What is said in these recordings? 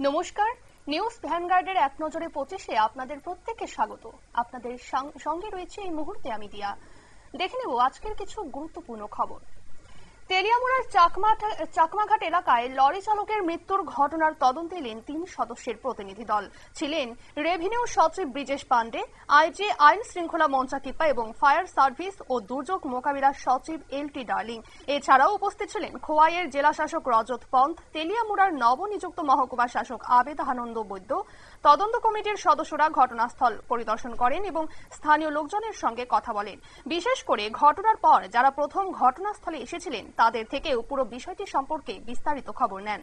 নমস্কার। নিউজ ভ্যানগার্ডের এক নজরে পঁচিশে আপনাদের প্রত্যেককে স্বাগত। আপনাদের সঙ্গে রয়েছে এই মুহূর্তে আমি দিয়া। দেখে নেব আজকের কিছু গুরুত্বপূর্ণ খবর। তেলিয়ামুড়ার চাকমা চাকমাঘাট এলাকায় লরি চালকের মৃত্যুর ঘটনার তদন্তে এলেন তিন সদস্যের প্রতিনিধি দল। ছিলেন রেভিনিউ সচিব ব্রিজেশ পান্ডে আইজি আইন শৃঙ্খলা মঞ্চাকিপ্পা এবং ফায়ার সার্ভিস ও দুর্যোগ মোকাবিলার সচিব এল টি ডার্লিং। এছাড়াও উপস্থিত ছিলেন খোয়াইয়ের জেলা শাসক রজত পন্থ, তেলিয়ামুড়ার নবনিযুক্ত মহকুমা শাসক আবেদ আনন্দ বৈদ্য তদন্ত কমিটির সদস্যরা ঘটনাস্থল পরিদর্শন করেন এবং স্থানীয় লোকজনের সঙ্গে কথা বলেন। বিশেষ করে ঘটনার পর যারা প্রথম ঘটনাস্থলে এসেছিলেন, তাদের থেকেও পুরো বিষয়টি সম্পর্কে বিস্তারিত খবর নেন।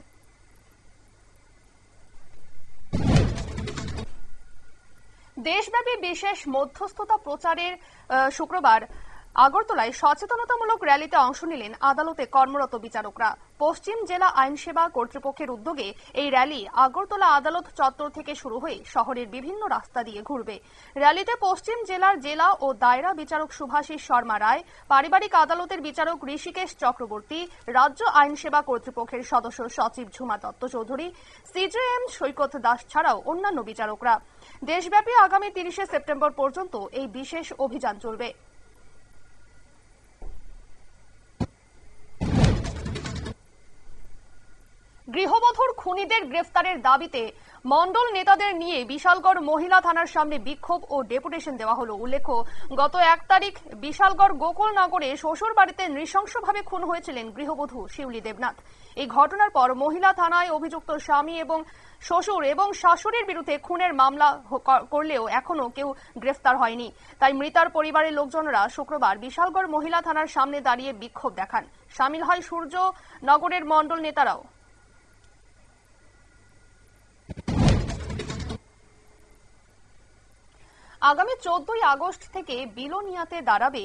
দেশব্যাপী বিশেষ মধ্যস্থতা প্রচারের শুক্রবার আগরতলায় সচেতনতামূলক র্যালিতে অংশ নিলেন আদালতে কর্মরত বিচারকরা। পশ্চিম জেলা আইনসেবা কর্তৃপক্ষের উদ্যোগে এই র্যালি আগরতলা আদালত চত্বর থেকে শুরু হয়ে শহরের বিভিন্ন রাস্তা দিয়ে ঘুরবে। র্যালিতে পশ্চিম জেলার জেলা ও দায়রা বিচারক সুভাষিস শর্মা রায়, পারিবারিক আদালতের বিচারক ঋষিকেশ চক্রবর্তী, রাজ্য আইনসেবা কর্তৃপক্ষের সদস্য সচিব ঝুমা দত্ত চৌধুরী সিজেএম সৈকত দাস ছাড়াও অন্যান্য বিচারকরা। দেশব্যাপী আগামী তিরিশে সেপ্টেম্বর পর্যন্ত এই বিশেষ অভিযান চলবে। গৃহবধূর খুনিদের গ্রেফতারের দাবিতে মণ্ডল নেতাদের নিয়ে বিশালগড় মহিলা থানার সামনে বিক্ষোভ ও ডেপুটেশন দেওয়া হলো। উল্লেখ্য, গত এক তারিখ বিশালগড় গোকুলনগরে শ্বশুর বাড়িতে নৃশংসভাবে খুন হয়েছিলেন গৃহবধূ শিউলি দেবনাথ। এই ঘটনার পর মহিলা থানায় অভিযুক্ত স্বামী এবং শ্বশুর এবং শাশুড়ির বিরুদ্ধে খুনের মামলা করলেও এখনও কেউ গ্রেফতার হয়নি। তাই মৃতার পরিবারের লোকজনরা শুক্রবার বিশালগড় মহিলা থানার সামনে দাঁড়িয়ে বিক্ষোভ দেখান। সামিল হয় সূর্য নগরের মণ্ডল নেতারাও। আগামী চোদ্দই আগস্ট থেকে বিলোনিয়াতে দাঁড়াবে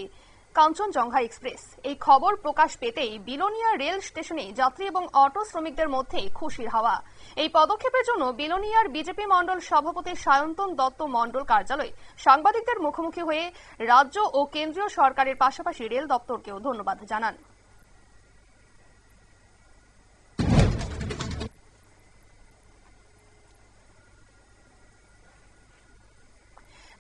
কাঞ্চনজঙ্ঘা এক্সপ্রেস। এই খবর প্রকাশ পেতেই বিলোনিয়া রেল স্টেশনে যাত্রী এবং অটো শ্রমিকদের মধ্যে খুশির হাওয়া। এই পদক্ষেপের জন্য বিলোনিয়ার বিজেপি মণ্ডল সভাপতি সায়ন্তন দত্ত মণ্ডল কার্যালয়ে সাংবাদিকদের মুখোমুখি হয়ে রাজ্য ও কেন্দ্রীয় সরকারের পাশাপাশি রেল দপ্তরকেও ধন্যবাদ জানান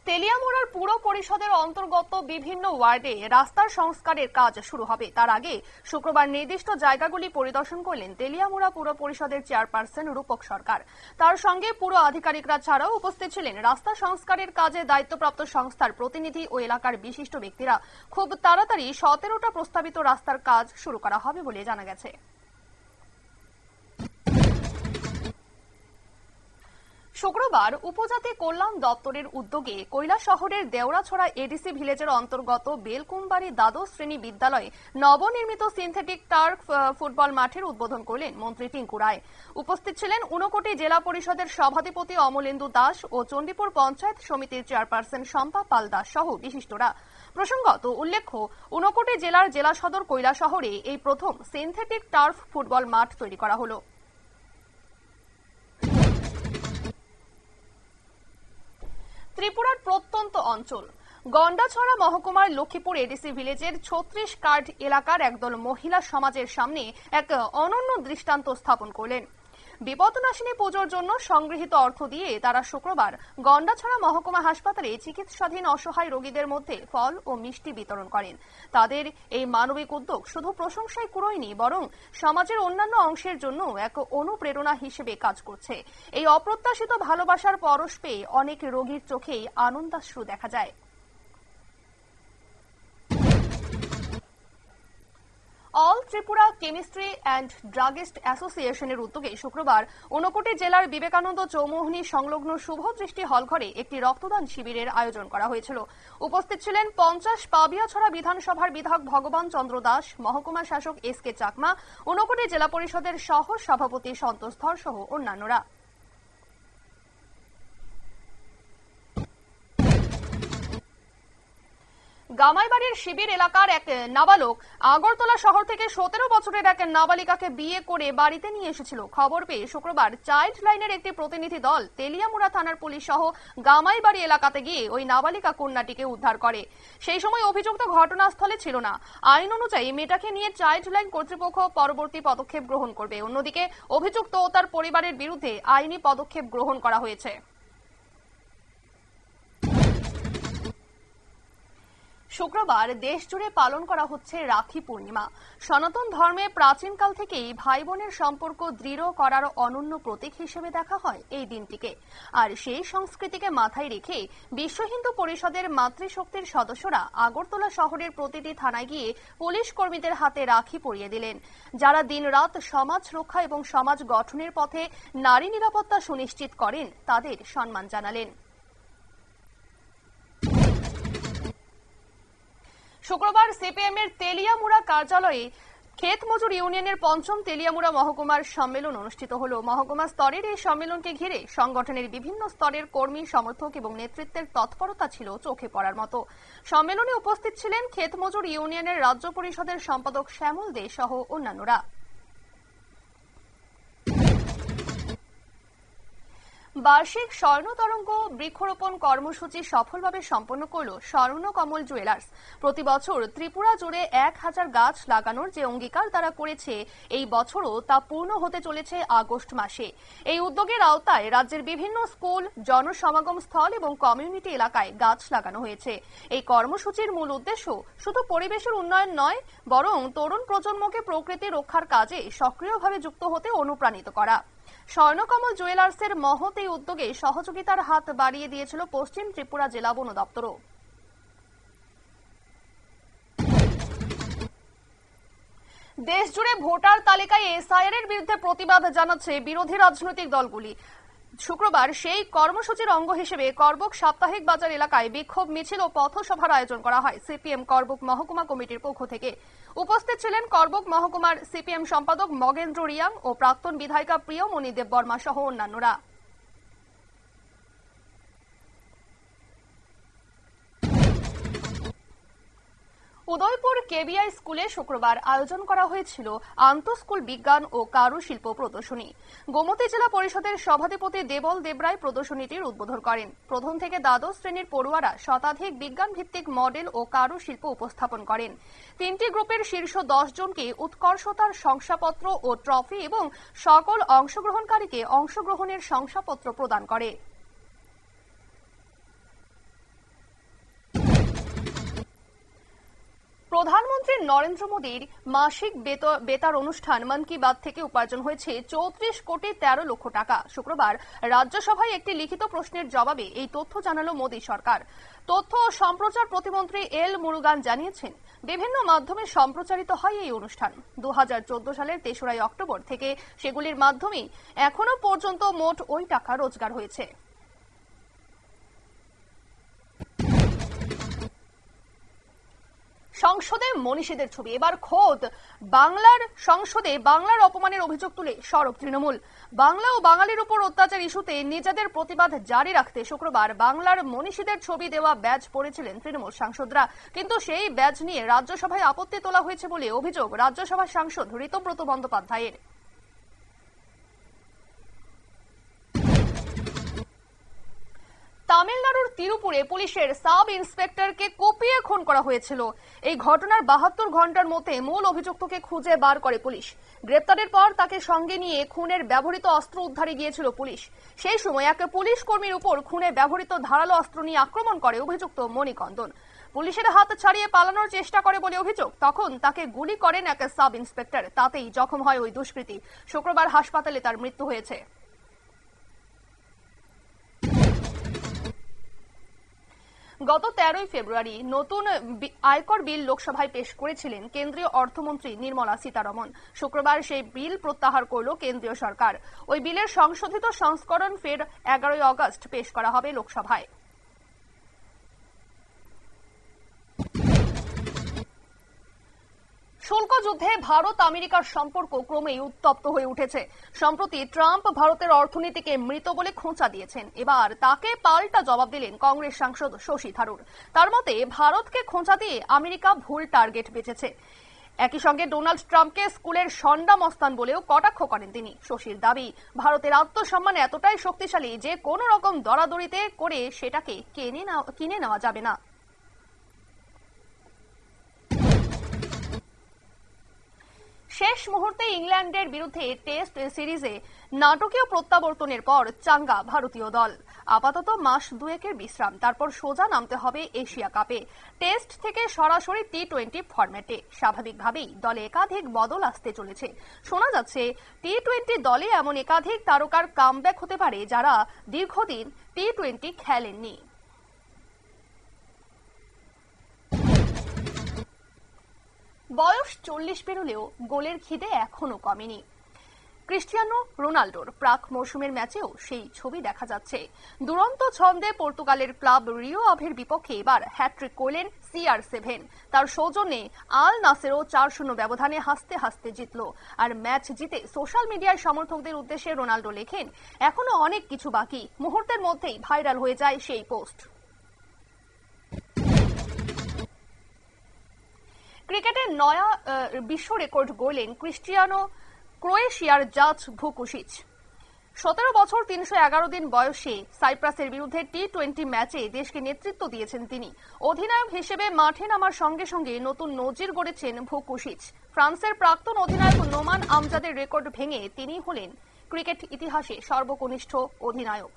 তেলিয়ামুড়ার পুর পরিষদের অন্তর্গত বিভিন্ন ওয়ার্ডে রাস্তার সংস্কারের কাজ শুরু হবে। তার আগে শুক্রবার নির্দিষ্ট জায়গাগুলি পরিদর্শন করলেন তেলিয়ামুড়া পুর পরিষদের চেয়ারপারসন রূপক সরকার। তার সঙ্গে পুর আধিকারিকরা ছাড়াও উপস্থিত ছিলেন রাস্তা সংস্কারের কাজে দায়িত্বপ্রাপ্ত সংস্থার প্রতিনিধি ও এলাকার বিশিষ্ট ব্যক্তিরা। খুব তাড়াতাড়ি সতেরোটা প্রস্তাবিত রাস্তার কাজ শুরু করা হবে বলে জানা গেছে। শুক্রবার উপজাতি কল্যাণ দপ্তরের উদ্যোগে কৈলা শহরের দেওড়াছড়া এডিসি ভিলেজের অন্তর্গত বেলকুমবাড়ি দ্বাদশ শ্রেণি বিদ্যালয়ে নবনির্মিত সিনথেটিক আহ, ফুটবল মাঠের উদ্বোধন করলেন মন্ত্রী টিঙ্কু রায়। উপস্থিত ছিলেন ঊনকোটি জেলা পরিষদের সভাধিপতি অমলেন্দু দাস ও চণ্ডীপুর পঞ্চায়েত সমিতির চেয়ারপারসন শম্পা পাল দাস সহ বিশিষ্টরা। প্রসঙ্গত উল্লেখ্য ঊনকোটি জেলার জেলা সদর কৈলা শহরে এই প্রথম সিনথেটিক টার্ফ ফুটবল মাঠ তৈরি করা হলো। ত্রিপুরার প্রত্যন্ত অঞ্চল। গন্ডাছড়া মহকুমার লক্ষ্মীপুর এডিসি ভিলেজের ছত্রিশ কার্ড এলাকার একদল মহিলা সমাজের সামনে এক অনন্য দৃষ্টান্ত স্থাপন করলেন। বিপদনাশিনী পুজোর জন্য সংগৃহীত অর্থ দিয়ে তারা শুক্রবার গন্ডাছড়া মহকুমা হাসপাতালে চিকিৎসাধীন অসহায় রোগীদের মধ্যে ফল ও মিষ্টি বিতরণ করেন। তাদের এই মানবিক উদ্যোগ শুধু প্রশংসায় কুড়োয়নি, বরং সমাজের অন্যান্য অংশের জন্য এক অনুপ্রেরণা হিসেবে কাজ করছে। এই অপ্রত্যাশিত ভালোবাসার পরশ পেয়ে অনেক রোগীর চোখেই আনন্দাশ্রু দেখা যায়। All Tripura chemistry and druggist অ্যাসোসিয়েশনের উদ্যোগে শুক্রবার ঊনকোটি জেলার বিবেকানন্দ চৌমোহনী সংলগ্ন শুভ দৃষ্টি হলঘরে একটি রক্তদান শিবিরের আয়োজন করা হয়েছিল। উপস্থিত ছিলেন পঞ্চাশ পাবিয়াছড়া বিধানসভার বিধায়ক ভগবান চন্দ্র দাস, মহকুমা শাসক এস কে চাকমা, ঊনকোটি জেলা পরিষদের সহ সভাপতি সন্তোষ ধর সহ অন্যান্যরা। গামাইবাড়ির শিবির এলাকার এক নাবালক আগরতলা শহর থেকে সতেরো বছরের এক নাবালিকাকে বিয়ে করে বাড়িতে নিয়ে এসেছিল। খবর পেয়ে শুক্রবার চাইল্ড লাইনের একটি প্রতিনিধি দল তেলিয়ামুড়া থানার পুলিশ সহ গামাইবাড়ি এলাকাতে গিয়ে ওই নাবালিকা কন্যাটিকে উদ্ধার করে। সেই সময় অভিযুক্ত ঘটনাস্থলে ছিল না। আইন অনুযায়ী মেয়েটাকে নিয়ে চাইল্ড লাইন কর্তৃপক্ষ পরবর্তী পদক্ষেপ গ্রহণ করবে। অন্যদিকে অভিযুক্ত ও তার পরিবারের বিরুদ্ধে আইনি পদক্ষেপ গ্রহণ করা হয়েছে। শুক্রবার দেশ জুড়ে পালন করা হচ্ছে রাখি পূর্ণিমা। সনাতন ধর্মে প্রাচীনকাল থেকেই ভাই বোনের সম্পর্ক দৃঢ় করার অনন্য প্রতীক হিসেবে দেখা হয় এই দিনটিকে। আর সেই সংস্কৃতিকে মাথায় রেখে বিশ্ব হিন্দু পরিষদের মাতৃশক্তির সদস্যরা আগরতলা শহরের প্রতিটি থানায় গিয়ে পুলিশ কর্মীদের হাতে রাখি পরিয়ে দিলেন। যারা দিনরাত সমাজ রক্ষা এবং সমাজ গঠনের পথে নারী নিরাপত্তা সুনিশ্চিত করেন, তাদের সম্মান জানালেন। শুক্রবার সিপিএম এর তেলিয়ামুড়া কার্যালয়ে ক্ষেত মজুর ইউনিয়নের পঞ্চম তেলিয়ামুড়া মহকুমার সম্মেলন অনুষ্ঠিত হল। মহকুমা স্তরের এই সম্মেলনকে ঘিরে সংগঠনের বিভিন্ন স্তরের কর্মী, সমর্থক এবং নেতৃত্বের তৎপরতা ছিল চোখে পড়ার মতো। সম্মেলনে উপস্থিত ছিলেন ক্ষেত মজুর ইউনিয়নের রাজ্য পরিষদের সম্পাদক শ্যামল দে সহ অন্যান্যরা। বার্ষিক স্বর্ণ তরঙ্গ বৃক্ষরোপণ কর্মসূচি সফলভাবে সম্পন্ন করল স্বর্ণ কমল জুয়েলার্স। প্রতি বছর ত্রিপুরা জুড়ে এক হাজার গাছ লাগানোর যে অঙ্গীকার তারা করেছে, এই বছরও তা পূর্ণ হতে চলেছে আগস্ট মাসে। এই উদ্যোগের আওতায় রাজ্যের বিভিন্ন স্কুল, জনসমাগম স্থল এবং কমিউনিটি এলাকায় গাছ লাগানো হয়েছে। এই কর্মসূচির মূল উদ্দেশ্য শুধু পরিবেশের উন্নয়ন নয়, বরং তরুণ প্রজন্মকে প্রকৃতি রক্ষার কাজে সক্রিয়ভাবে যুক্ত হতে অনুপ্রাণিত করা। স্বর্ণকমল জুয়েলার্সের মহৎ এই উদ্যোগে সহযোগিতার হাত বাড়িয়ে দিয়েছিল পশ্চিম ত্রিপুরা জেলা বন দপ্তরও। দেশজুড়ে ভোটার তালিকায় এসআইআর এর বিরুদ্ধে প্রতিবাদ জানাচ্ছে বিরোধী রাজনৈতিক দলগুলি। শুক্রবার সেই কর্মসূচির অঙ্গ হিসেবে কর্বক সাপ্তাহিক বাজার এলাকায় বিক্ষোভ, মিছিল ও পথসভার আয়োজন করা হয় সিপিএম কর্বক মহকুমা কমিটির পক্ষ থেকে। উপস্থিত ছিলেন কর্বক মহকুমার সিপিএম সম্পাদক মগেন্দ্র রিয়াং ও প্রাক্তন বিধায়িকা প্রিয় প্রিয়মণি দেববর্মা সহ অন্যান্যরা। উদয়পুর কেবিআই স্কুলে শুক্রবার আয়োজন করা হয়েছিল আন্তঃস্কুল বিজ্ঞান ও কারুশিল্প প্রদর্শনী। গোমতী জেলা পরিষদের সভাধিপতি দেবল দেবরায় প্রদর্শনীটির উদ্বোধন করেন। প্রথম থেকে দ্বাদশ শ্রেণির পড়ুয়ারা শতাধিক বিজ্ঞান ভিত্তিক মডেল ও কারুশিল্প উপস্থাপন করেন। তিনটি গ্রুপের শীর্ষ দশ জনকে উৎকর্ষতার শংসাপত্র ও ট্রফি এবং সকল অংশগ্রহণকারীকে অংশগ্রহণের শংসাপত্র প্রদান করে। প্রধানমন্ত্রী নরেন্দ্র মোদীর মাসিক বেত- বেতার অনুষ্ঠান মন কি বাত থেকে উপার্জন হয়েছে চৌত্রিশ কোটি তেরো লক্ষ টাকা। শুক্রবার রাজ্যসভায় একটি লিখিত প্রশ্নের জবাবে এই তথ্য জানালো মোদী সরকার। তথ্য ও সম্প্রচার প্রতিমন্ত্রী এল মুরুগান জানিয়েছেন, বিভিন্ন মাধ্যমে সম্প্রচারিত হয় এই অনুষ্ঠান। দু হাজার চোদ্দ সালের তেসরাই অক্টোবর থেকে সেগুলির মাধ্যমেই এখনও পর্যন্ত মোট ওই টাকা রোজগার হয়েছে। সংসদে মনীষীদের ছবি। এবার খোদ বাংলার সংসদে বাংলার অপমানের অভিযোগ তুলে সরব তৃণমূল। বাংলা ও বাঙালির উপর অত্যাচার ইস্যুতে নিজেদের প্রতিবাদ জারি রাখতে শুক্রবার বাংলার মনীষীদের ছবি দেওয়া ব্যাজ পড়েছিলেন তৃণমূল সাংসদরা। কিন্তু সেই ব্যাজ নিয়ে রাজ্যসভায় আপত্তি তোলা হয়েছে বলে অভিযোগ রাজ্যসভার সাংসদ ঋতব্রত বন্দ্যোপাধ্যায়ের। তামিলনাড়ুর তিরুপুরে পুলিশের সাব ইন্সপেক্টরকে কুপিয়ে খুন করা হয়েছিল। এই ঘটনার বাহাত্তর ঘণ্টার মধ্যে মূল অভিযুক্তকে খুঁজে বার করে পুলিশ। গ্রেপ্তারের পর তাকে সঙ্গে নিয়ে খুনের ব্যবহৃত অস্ত্র উদ্ধারে গিয়েছিল পুলিশ। সেই সময় এক পুলিশ কর্মীর উপর খুনে ব্যবহৃত ধারালো অস্ত্র নিয়ে আক্রমণ করে অভিযুক্ত মণিকন্দন। পুলিশের হাত ছাড়িয়ে পালানোর চেষ্টা করে বলে অভিযোগ, তখন তাকে গুলি করেন এক সাব ইন্সপেক্টর। তাতেই জখম হয় ওই দুষ্কৃতী। শুক্রবার হাসপাতালে তার মৃত্যু হয়েছে। গত তেরোই ফেব্রুয়ারি নতুন আয়কর বিল লোকসভায় পেশ করেছিলেন কেন্দ্রীয় অর্থমন্ত্রী নির্মলা সীতারমন। শুক্রবার সেই বিল প্রত্যাহার করল কেন্দ্রীয় সরকার। ওই বিলের সংশোধিত সংস্করণ ফের এগারোই অগস্ট পেশ করা হবে লোকসভায়। শুল্ক যুদ্ধে ভারত আমেরিকার সম্পর্ক ক্রমেই উত্তপ্ত হয়ে উঠেছে। সম্প্রতি ট্রাম্প ভারতের অর্থনীতিকে মৃত বলে খোঁচা দিয়েছেন। এবার তাকে পাল্টা জবাব দিলেন কংগ্রেস সাংসদ শশী থারুর। তার মতে, ভারতকে খোঁচা দিয়ে আমেরিকা ভুল টার্গেট বেঁচেছে। একই সঙ্গে ডোনাল্ড ট্রাম্পকে স্কুলের সন্ডা মস্তান বলেও কটাক্ষ করেন তিনি। শশীর দাবি, ভারতের আত্মসম্মান এতটাই শক্তিশালী যে কোনো রকম দরাদরিতে করে সেটাকে কিনে নেওয়া- কিনে নেওয়া যাবে না। শেষ মুহূর্তে ইংল্যান্ডের বিরুদ্ধে টেস্ট সিরিজে নাটকীয় প্রত্যাবর্তনের পর চাঙ্গা ভারতীয় দল। আপাতত মাস দুয়েকের বিশ্রাম, তারপর সোজা নামতে হবে এশিয়া কাপে। টেস্ট থেকে সরাসরি টি টোয়েন্টি ফরম্যাটে। স্বাভাবিকভাবেই দলে একাধিক বদল আসতে চলেছে। শোনা যাচ্ছে টি টোয়েন্টি দলে এমন একাধিক তারকার কামব্যাক হতে পারে যারা দীর্ঘদিন টি টোয়েন্টি খেলেননি। বয়স চল্লিশ পেরোলেও গোলের খিদে এখনও কমেনি। ক্রিস্টিয়ানো রোনাল্ডোর প্রাক মৌসুমের ম্যাচেও সেই ছবি দেখা যাচ্ছে। দুরন্ত ছন্দে পর্তুগালের ক্লাব রিও আভের বিপক্ষে এবার হ্যাট্রিক করলেন সিআর সেভেন। তার সৌজন্যে আল নাসেরও চার শূন্য ব্যবধানে হাসতে হাসতে জিতল। আর ম্যাচ জিতে সোশ্যাল মিডিয়ার সমর্থকদের উদ্দেশ্যে রোনাল্ডো লেখেন, এখনও অনেক কিছু বাকি। মুহূর্তের মধ্যেই ভাইরাল হয়ে যায় সেই পোস্ট। ক্রিকেটের নয়া বিশ্ব রেকর্ড গড়লেন ক্রিস্টিয়ানো ক্রোয়েশিয়ার জাজ ভুকুশিচ। সতেরো বছর তিনশো এগারো দিন বয়সে সাইপ্রাসের বিরুদ্ধে টি টোয়েন্টি ম্যাচে দেশকে নেতৃত্ব দিয়েছেন তিনি। অধিনায়ক হিসেবে মাঠে নামার সঙ্গে সঙ্গে নতুন নজির গড়েছেন ভুকুশিচ। ফ্রান্সের প্রাক্তন অধিনায়ক নোমান আমজাদের রেকর্ড ভেঙে তিনি হলেন ক্রিকেট ইতিহাসে সর্বকনিষ্ঠ অধিনায়ক।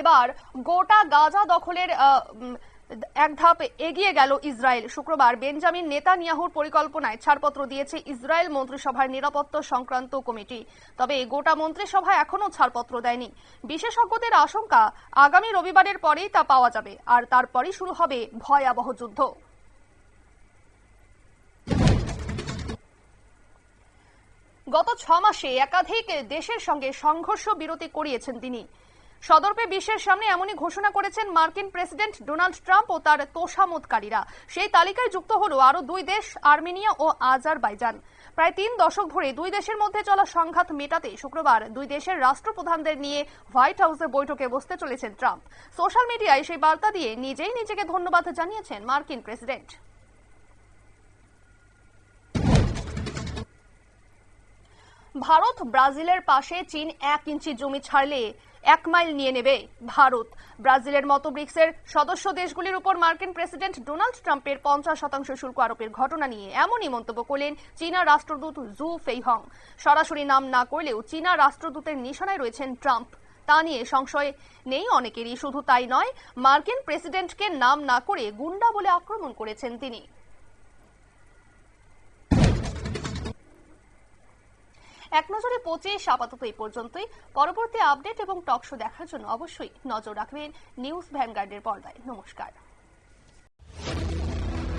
এবার গোটা গাজা দখলের এক ধাপ এগিয়ে গেল ইসরায়েল। শুক্রবার বেঞ্জামিন নেতানিয়াহুর পরিকল্পনায় ছাড়পত্র দিয়েছে ইসরায়েল মন্ত্রিসভার নিরাপত্তা সংক্রান্ত কমিটি। তবে গোটা মন্ত্রিসভা এখনও ছাড়পত্র দেয়নি। বিশেষজ্ঞদের আশঙ্কা, আগামী রবিবারের পরেই তা পাওয়া যাবে, আর তারপরই শুরু হবে ভয়াবহ যুদ্ধ। গত ছ মাসে একাধিক দেশের সঙ্গে সংঘর্ষ বিরতি করিয়েছেন তিনি। সদর্পে বিশ্বের সামনে এমনই ঘোষণা করেছেন মার্কিন প্রেসিডেন্ট ডোনাল্ড ট্রাম্প ও তার তোষামতকারীরা সেই তালিকায় যুক্ত হল আরও দুই দেশ, আর্মেনিয়া ও আজারবাইজান। প্রায় তিন দশক ধরে দুই দেশের মধ্যে চলা সংঘাত মেটাতে শুক্রবার দুই দেশের রাষ্ট্রপ্রধানদের নিয়ে হোয়াইট হাউসে বৈঠকে বসতে চলেছেন ট্রাম্প। সোশ্যাল মিডিয়ায় সেই বার্তা দিয়ে নিজেই নিজেকে ধন্যবাদ জানিয়েছেন মার্কিন প্রেসিডেন্ট। ভারত ব্রাজিলের পাশে চীন এক ইঞ্চি জমি ছাড়লে এক মাইল নিয়ে নেবে ভারত। ব্রাজিলের মতো ব্রিক্সের সদস্য দেশগুলির উপর মার্কিন প্রেসিডেন্ট ডোনাল্ড ট্রাম্পের পঞ্চাশ শতাংশ শুল্ক আরোপের ঘটনা নিয়ে এমনই মন্তব্য করলেন চীনা রাষ্ট্রদূত জু ফেইহং। সরাসরি নাম না করলেও চীনা রাষ্ট্রদূতের নিশানায় রয়েছেন ট্রাম্প। তা নিয়ে সংশয় নেই অনেকেরই, শুধু তাই নয়, মার্কিন প্রেসিডেন্টকে নাম না করে গুন্ডা বলে আক্রমণ করেছেন তিনি। এক নজরে পঁচিশ আপাতত এই পর্যন্তই। পরবর্তী আপডেট এবং টক শো দেখার জন্য অবশ্যই নজর রাখবেন নিউজ ভ্যানগার্ডের পর্দায়। নমস্কার।